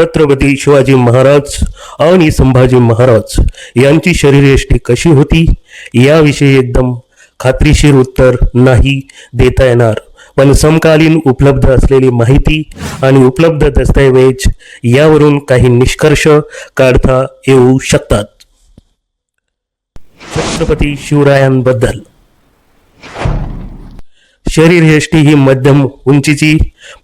छत्रपती शिवाजी महाराज आणि संभाजी महाराज यांची शरीरयष्टी कशी होती? याविषयी एकदम खात्रीशीर उत्तर नाही देता येणार. पण समकालीन उपलब्ध असलेली माहिती आणि उपलब्ध दस्तऐवज यावरून काही निष्कर्ष काढता येऊ शकतात. छत्रपती शिवरायांबद्दल शरीरयष्टी ही मध्यम उंचीची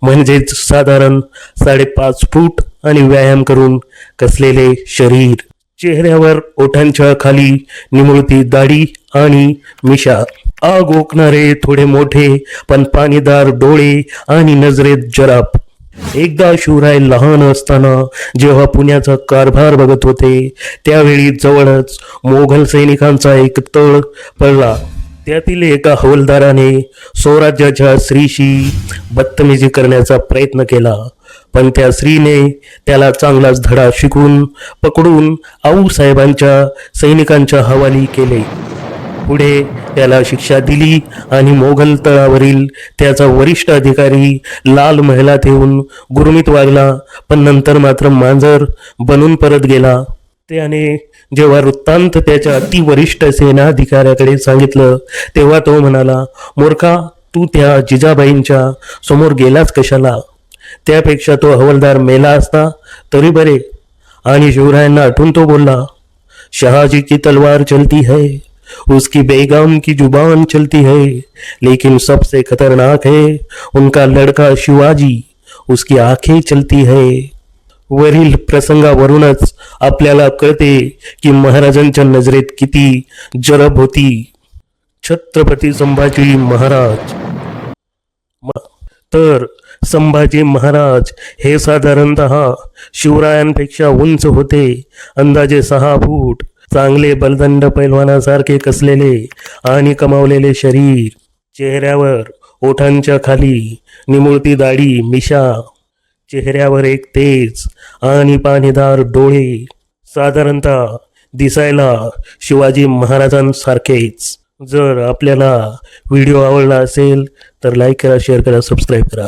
म्हणजेच साधारण साडेपाच फूट आणि व्यायाम करून कसलेले शरीर. चेहऱ्यावर ओठांच्या खाली निमुळती दाढी आणि मिशा. आग ओकणारे थोडे मोठे पण पाणीदार डोळे आणि नजरेत जराब एकदा शिवराय लहान असताना जेव्हा पुण्याचा कारभार बघत होते त्यावेळी जवळच मोघल सैनिकांचा एक तळ पडला. त्यातील एका हवलदाराने स्वराज्याच्या स्त्रीशी बदतमीजी करण्याचा प्रयत्न केला. पण त्या स्त्रीने त्याला चांगलाच धडा शिकून पकडून आऊसाहेबांच्या सैनिकांच्या हवाली केले. पुढे त्याला शिक्षा दिली आणि मोगल तळावरील त्याचा वरिष्ठ अधिकारी लाल महलात येऊन गुरमीत वागला पण नंतर मात्र मांजर बनून परत गेला. त्याने जेव्हा वृत्तांत त्याच्या अतिवरिष्ठ सेनाधिकाऱ्याकडे सांगितलं तेव्हा तो म्हणाला मोरखा तू त्या जिजाबाईंच्या समोर गेलाच कशाला? त्यापेक्षा तो हवलदार मेला असता तरी बरे. आणि शिवरायांना आठवून तो बोलला शहाजी की तलवार चलती है उसकी बेगम की जुबान चलती है लेकिन सबसे खतरनाक है उनका लड़का शिवाजी उसकी आंखें चलती है। वरील प्रसंगावरूनच आपल्याला कळते की महाराजांच्या नजरेत किती जरब होती. छत्रपती संभाजी महाराज. म- तर संभाजी महाराज हे साधारणतः शिवरायांपेक्षा उंच होते. अंदाजे सहा फूट चांगले बलदंड पैलवानासारखे कसलेले आणि कमावलेले शरीर. चेहऱ्यावर ओठांच्या खाली निमुळती दाढी मिशा चेहऱ्यावर एक तेज आणि पाणीदार डोळे साधारणतः दिसायला शिवाजी महाराजांसारखेच. जर आपल्याला व्हिडिओ आवडला असेल तर लाईक करा शेअर करा सबस्क्राईब करा.